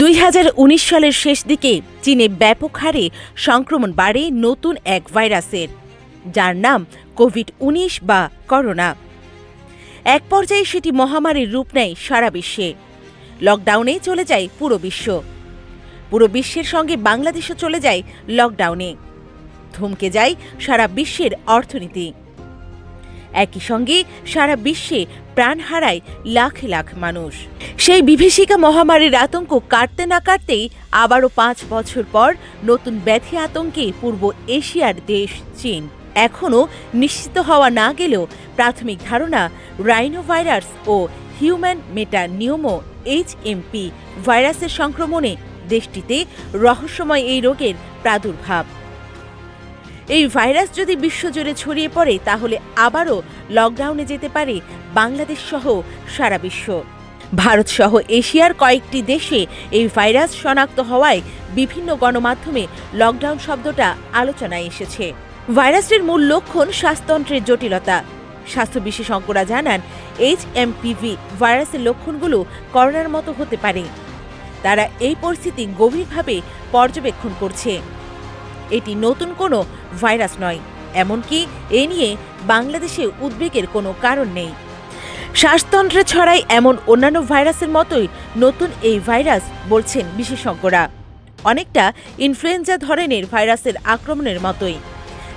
দুই হাজার উনিশ সালের শেষ দিকে চীনে ব্যাপক হারে সংক্রমণ বাড়ে নতুন এক ভাইরাসের, যার নাম কোভিড উনিশ বা করোনা। এক পর্যায়ে সেটি মহামারীর রূপ নেয় সারা বিশ্বে। লকডাউনে চলে যায় পুরো বিশ্ব। পুরো বিশ্বের সঙ্গে বাংলাদেশও চলে যায় লকডাউনে। থমকে যায় সারা বিশ্বের অর্থনীতি। একই সঙ্গে সারা বিশ্বে প্রাণ হারায় লাখ লাখ মানুষ। সেই বিভীষিকা মহামারীর আতঙ্ক কাটতে না কাটতেই আবারও পাঁচ বছর পর নতুন ব্যাধি আতঙ্কে পূর্ব এশিয়ার দেশ চীন। এখনও নিশ্চিত হওয়া না গেলেও প্রাথমিক ধারণা রাইনোভাইরাস ও হিউম্যান মেটা নিউমো এইচএমপি ভাইরাসের সংক্রমণে দেশটিতে রহস্যময় এই রোগের প্রাদুর্ভাব। এই ভাইরাস যদি বিশ্বজুড়ে ছড়িয়ে পড়ে, তাহলে আবারও লকডাউনে যেতে পারে বাংলাদেশ সহ সারা বিশ্ব। ভারত সহ এশিয়ার কয়েকটি দেশে এই ভাইরাস শনাক্ত হওয়ায় বিভিন্ন গণমাধ্যমে লকডাউন শব্দটা আলোচনায় এসেছে। ভাইরাসটির মূল লক্ষণ শ্বাসতন্ত্রের জটিলতা। স্বাস্থ্য বিশেষজ্ঞরা জানান, এইচ এমপিভি ভাইরাসের লক্ষণগুলো করোনার মতো হতে পারে। তারা এই পরিস্থিতি গভীরভাবে পর্যবেক্ষণ করছে। এটি নতুন কোনো ভাইরাস নয়, এমনকি এ নিয়ে বাংলাদেশে উদ্বেগের কোনো কারণ নেই। শ্বাসতন্ত্রে ছড়ায় এমন অন্যান্য ভাইরাসের মতোই নতুন এই ভাইরাস বলছেন বিশেষজ্ঞরা। অনেকটা ইনফ্লুয়েঞ্জা ধরনের ভাইরাসের আক্রমণের মতোই,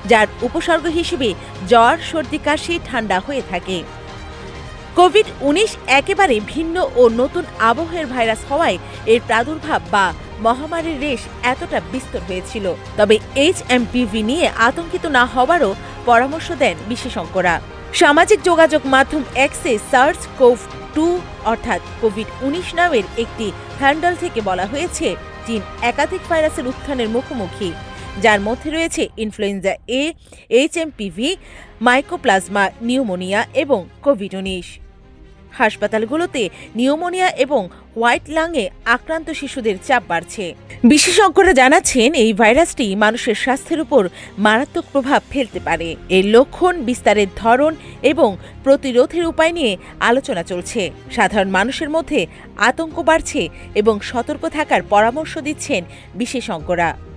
যার উপসর্গ হিসেবে জ্বর, সর্দি, কাশি, ঠান্ডা হয়ে থাকে। কোভিড উনিশ একেবারে ভিন্ন ও নতুন আবহের ভাইরাস হওয়ায় এর প্রাদুর্ভাব বা মহামারীর রেশ এতটা বিস্তর হয়েছিল। তবে এইচ এমপিভি নিয়ে আতঙ্কিত না হওয়ারও পরামর্শ দেন বিশেষজ্ঞরা। সামাজিক যোগাযোগ মাধ্যম এক্সে সার্চ কোভ টু অর্থাৎ কোভিড উনিশ নামের একটি হ্যান্ডেল থেকে বলা হয়েছে, চীন একাধিক ভাইরাসের উত্থানের মুখোমুখি। যার মধ্যে রয়েছে influenza A, HMPV, mycoplasma, pneumonia এবং কোভিড উনিশ হাসপাতালগুলোতে নিউমোনিয়া এবং হোয়াইট লাংয়ে আক্রান্ত শিশুদের চাপ বাড়ছে। বিশেষজ্ঞরা জানাচ্ছেন, এই ভাইরাসটি মানুষের স্বাস্থ্যের উপর মারাত্মক প্রভাব ফেলতে পারে। এর লক্ষণ, বিস্তারের ধরন এবং প্রতিরোধের উপায় নিয়ে আলোচনা চলছে। সাধারণ মানুষের মধ্যে আতঙ্ক বাড়ছে এবং সতর্ক থাকার পরামর্শ দিচ্ছেন বিশেষজ্ঞরা।